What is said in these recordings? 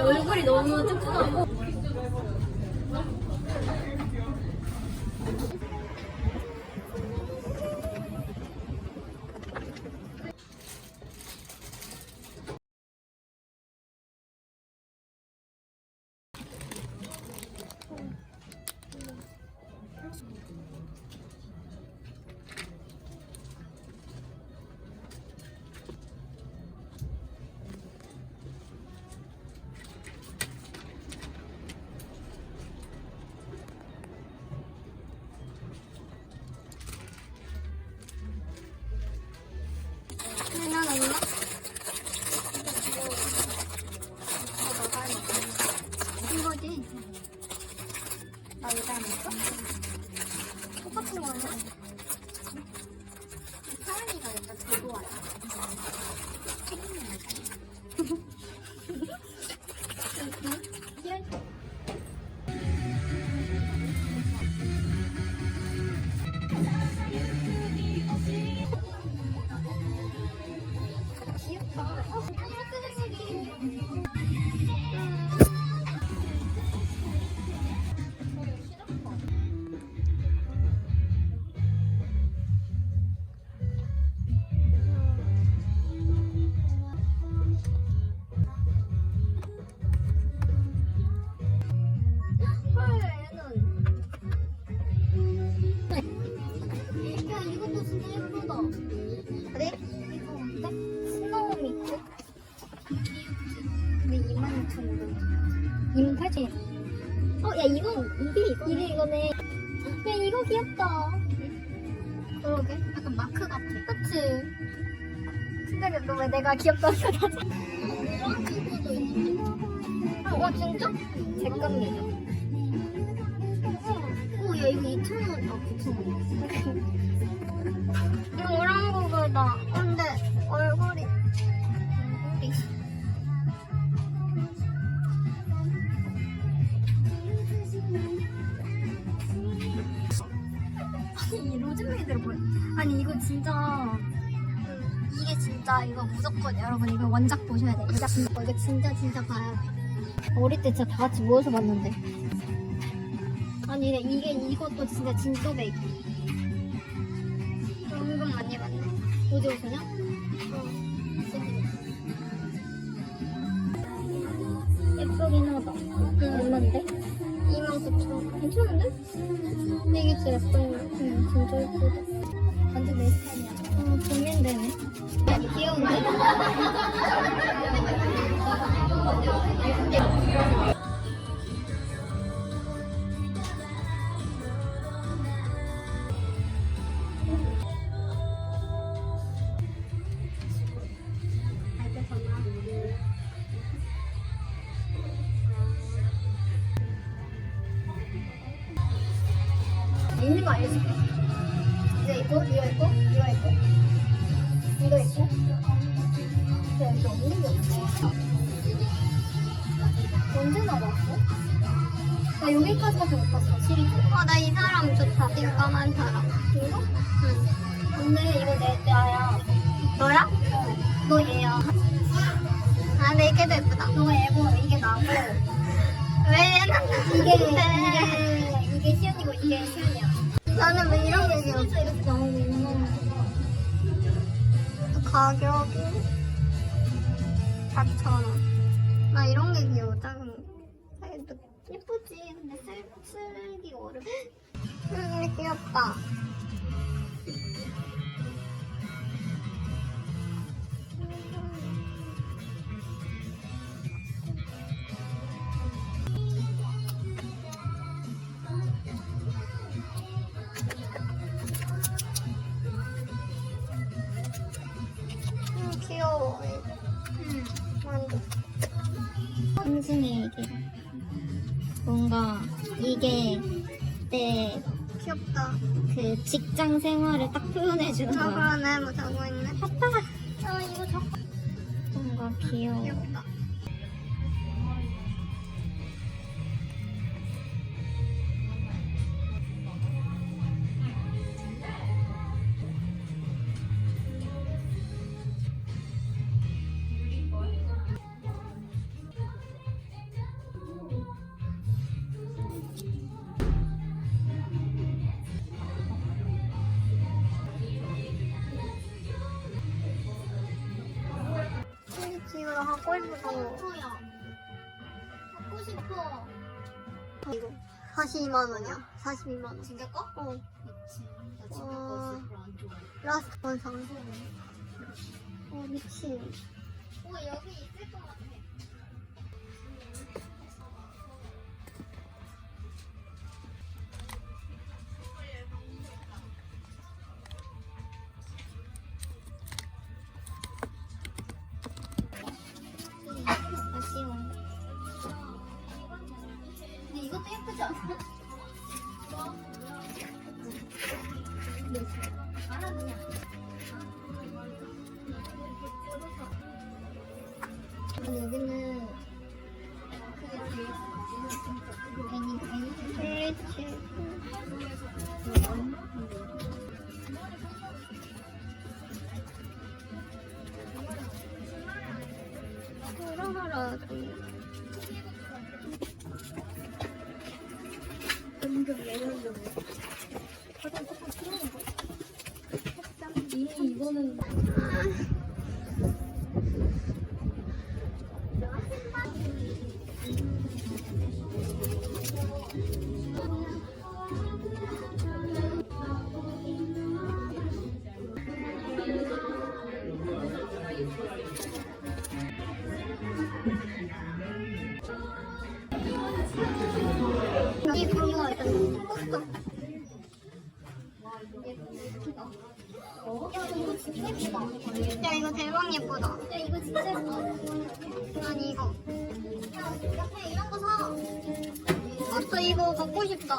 얼굴이 너무 쭈쭈하고 28,000원. 어, 야, 이거, 이게 이거? 이게 이거네. 야, 이거 귀엽다. 그러게. 약간 마크 같아. 그치? 근데 너왜 내가 귀엽다고 생각하지? 어, 진짜? 제 겁니다. 오, 야, 이거 2,000원. 아, 9,000원. 이거 오랑고구다. 이거 무조건 여러분 이거 원작 보셔야 돼. 원작 진짜 이거 진짜 진짜 봐야 돼. 어릴 때 진짜 다 같이 모여서 봤는데. 아니 이게 이것도 진짜 진또백. 은근 많이 봤네. 어디 오세요? 예쁘긴 하다. 응, 얼만데? 29,000원. 괜찮은데? 근데 이게 진짜 예쁜, 응, 진짜 예쁘다. 완전 내 스타일이야. 어, 고민되네. 귀여운데? 있는 거 알려줄게. 이거 있고, 이거 있고, 이거 있고, 이거 있고. 근데 여기 없는 게 없어. 언제 나왔어? 나 여기까지밖에 못 봤어, 시리즈. 어, 나 이 사람 좋다. 이거 까만 사람. 이거? 응. 근데 이거 내, 나야. 너야? 어. 너 얘야. 아, 내 이게 더 예쁘다. 너가 얘고, 이게 나고. 왜 얘는 이게, 이게, 이게 시연이고, 이게 시연이야. 나는 왜 이런 게 귀여워? 이렇게 나오고 있는 거. 가격이 4,000원. 나 이런 게 귀여워, 작은 거. 예쁘지? 근데 쓸, 쓰기 어렵 음, 귀엽다. 음, 얘기. 뭔가 이게 내 귀엽다. 그 직장 생활을 딱 표현해 주는 거야. 그러네, 뭐 자고 있네. 아빠. 아 이거 자꾸. 뭔가 귀여워. 귀엽다. 갖고 싶어. 갖고 싶어. 이거 42만 원이야. 42만 원. 진짜 거? 어. 미친. 나 진짜 어. 거 별로 안. 라스트 원상. 어 미친. 어 여기 있을 것 같아. 여기는 하라 이미 이거는 이 그거 약간 포스터. 야 이거 진짜 예쁘다. 야 이거 대박 예쁘다. 야 이거 진짜 예쁘다. 아니 이거. 야 그냥 이런 거 사. 포스터 이거 갖고 싶다.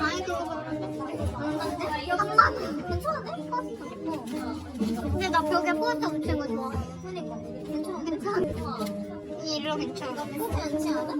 아니 그거 얼마인데? 이거 한 만. 원. 괜찮은데? 포스터. 어. 근데 나 벽에 포스터 붙이는 거 좋아해. 그러니까 괜찮아 괜찮아. 이 일로 괜찮아. 않지 않아?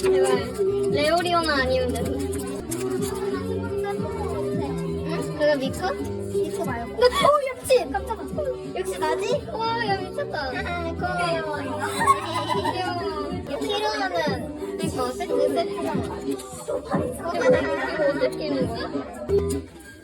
제발 레오리오나 아니면 돼. 응? 그거 미코? 미코 말고. 어, 역시 깜짝아. 역시 나지? 와, 야 미쳤다. 고마워. 귀여워. 필요하면 이거 세트 세트잖아. 이거 어떻게 있는 거야?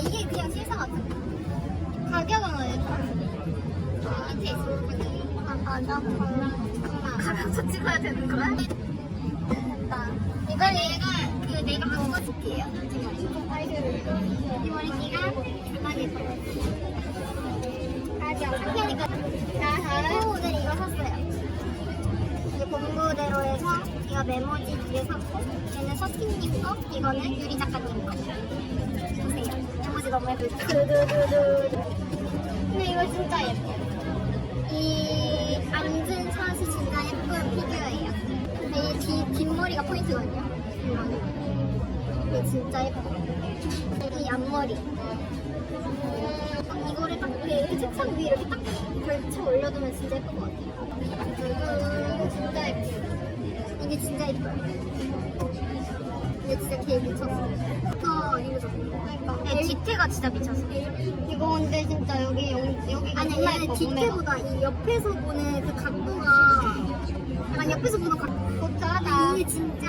이게 그냥 실사 같아. 가격은 얼마? 아, 밑에 있어. 아, 맞아. 가면서 찍어야 되는 거야? 됐다. 이거 내가, 그 내가 바꿔 줄게요. 이 머리띠가 대박 예뻐. 아직 상태니까. 자, 다음 오늘 이거 샀어요. 이게 본부대로 해서 이거 메모지 두개 샀고 얘는 서팀님 거, 이거는 유리 작가님 거. 너무 예쁘죠? 두두두두. 근데 이거 진짜 예뻐. 이 앉은 샷이 진짜 예쁜 피규어예요. 근데 이 뒤, 뒷머리가 포인트거든요. 이게 진짜 예뻐. 이 앞머리. 음, 이거를 딱 이렇게 책상 위에 이렇게 딱 걸쳐 올려두면 진짜 예쁠 것 같아요. 이거 진짜 예뻐요. 이게 진짜 예뻐요. 근데 진짜 개 미쳤어. 더 이거. 그러니까. 야, 뒤태가 진짜 미쳤어. 이거 근데 진짜 여기 여기 여기가 아니, 정말 얘는 예뻐, 뒤태보다 이 옆에서 보는 그 각도가 약간 옆에서 보는 각도 좋다. 이게 진짜